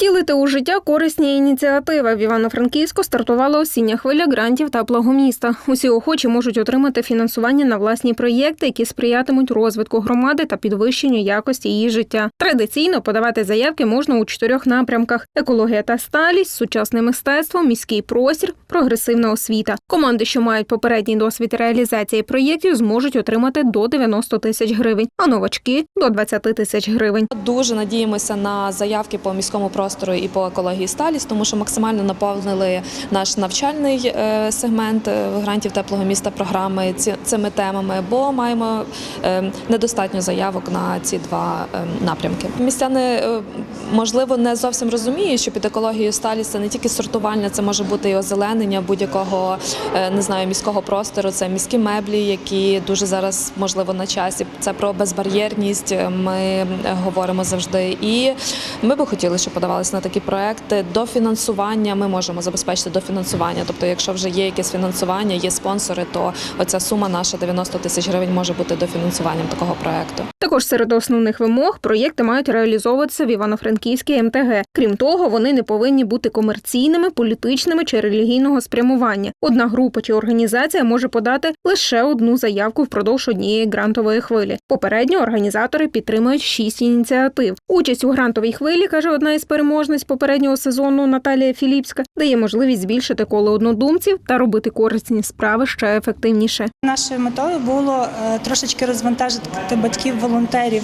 Втілити у життя корисні ініціативи. В Івано-Франківську стартувала осіння хвиля грантів теплого міста. Усі охочі можуть отримати фінансування на власні проєкти, які сприятимуть розвитку громади та підвищенню якості її життя. Традиційно подавати заявки можна у чотирьох напрямках: екологія та сталість, сучасне мистецтво, міський простір, прогресивна освіта. Команди, що мають попередній досвід реалізації проєктів, зможуть отримати до 90 тисяч гривень, а новачки до 20 тисяч гривень. Дуже надіємося на заявки по міському простору і по екології сталість, тому що максимально наповнили наш навчальний е, сегмент е, грантів теплого міста програми цими темами, бо маємо е, недостатньо заявок на ці два напрямки. Містяни можливо не зовсім розуміють, що під екологією сталість це не тільки сортування, це може бути і озеленення будь-якого не знаю міського простору. Це міські меблі, які дуже зараз можливо на часі. Це про безбар'єрність. Ми говоримо завжди. І ми би хотіли, щоб подавалися на такі проекти. Дофінансування ми можемо забезпечити дофінансування. Тобто, якщо вже є якесь фінансування, є спонсори, то оця сума наша 90 тисяч гривень може бути дофінансуванням такого проекту. Також серед основних вимог проєкти мають реалізовуватися в Івано-Франківській МТГ. Крім того, вони не повинні бути комерційними, політичними чи релігійного спрямування. Одна група чи організація може подати лише одну заявку впродовж однієї грантової хвилі. Попередньо організатори підтримують шість ініціатив. Участь у грантовій хвилі каже одна із переможниць попереднього сезону Наталія Філіпська, дає можливість збільшити коло однодумців та робити корисні справи ще ефективніше. Нашою метою було е, трошечки розвантажити батьків-волонтерів,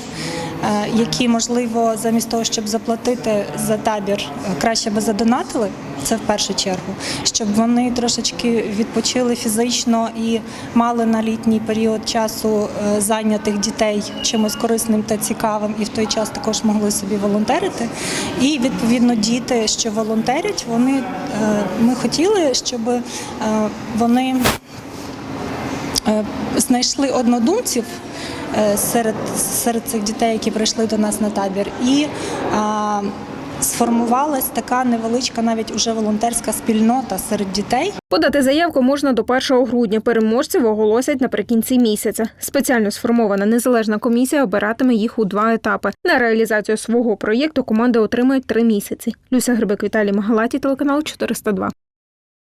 які, можливо, замість того, щоб заплатити за табір, е, краще би задонатили. Це в першу чергу, щоб вони трошечки відпочили фізично і мали на літній період часу е, зайнятих дітей чимось корисним та цікавим, і в той час також могли собі волонтерити. І відповідно діти, що волонтерять, вони е, ми хотіли, щоб е, вони е, знайшли однодумців е, серед, серед цих дітей, які прийшли до нас на табір, і а, сформувалась така невеличка, навіть уже волонтерська спільнота серед дітей. Подати заявку можна до 1 грудня. Переможців оголосять наприкінці місяця. Спеціально сформована незалежна комісія обиратиме їх у два етапи. На реалізацію свого проєкту команди отримають три місяці. Люся Грибик, Віталій Магалаті, телеканал 402.